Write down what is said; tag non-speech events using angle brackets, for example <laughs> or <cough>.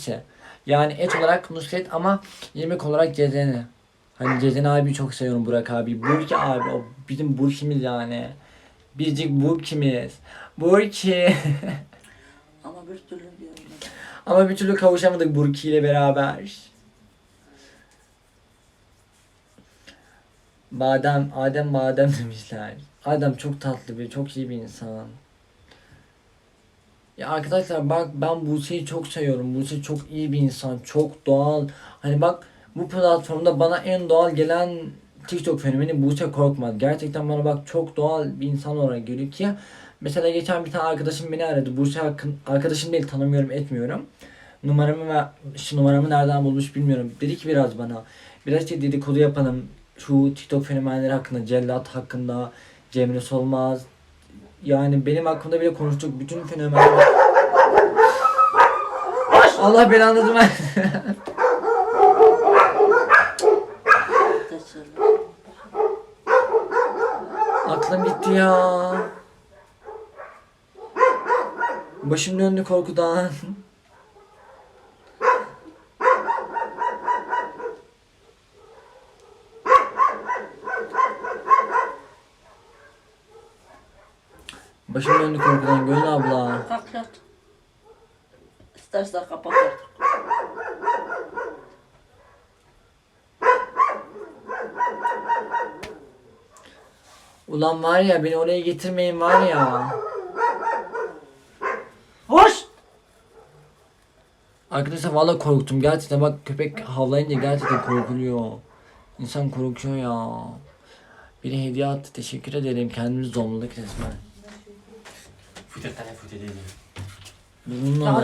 ikisi. Yani et olarak Nusret ama yemek olarak Cezene. Hani Cezene abi çok seviyorum Burak abi. Burki abi o bizim Burki'miz yani. Biricik Burki'miz. Burki. <laughs> Ama bir türlü diyorum ama bir türlü kavuşamadık Burki ile beraber. Badem, Adem Badem demişler. Adem çok tatlı bir, çok iyi bir insan. Ya arkadaşlar bak ben Buse'yi çok seviyorum. Buse çok iyi bir insan. Çok doğal. Hani bak bu platformda bana en doğal gelen TikTok fenomeni Buse Korkmaz. Gerçekten bana bak çok doğal bir insan olarak geliyor ki mesela geçen bir tane arkadaşım beni aradı. Buse hakkın arkadaşım değil tanımıyorum etmiyorum. Numaramı ve şu numaramı nereden bulmuş bilmiyorum. Dedi ki biraz bana biraz işte dedikodu yapalım. Şu TikTok fenomenleri hakkında, Cellat hakkında, Cemre Solmaz, yani benim hakkımda bile konuştuk bütün fenomenler. Allah belanı. Teşekkür. Aklım gitti ya. Başım döndü korkudan. Başım döndü korkudan Gönül abla. Kalk yat. İstersen kapat artık. Ulan var ya beni oraya getirmeyin var ya. Hoş! Arkadaşlar valla korktum gerçekten bak köpek havlayınca gerçekten korkuluyor. İnsan korkuyor ya. Biri hediye attı teşekkür ederim kendimiz domladık resmen. foutez de ta des. Non,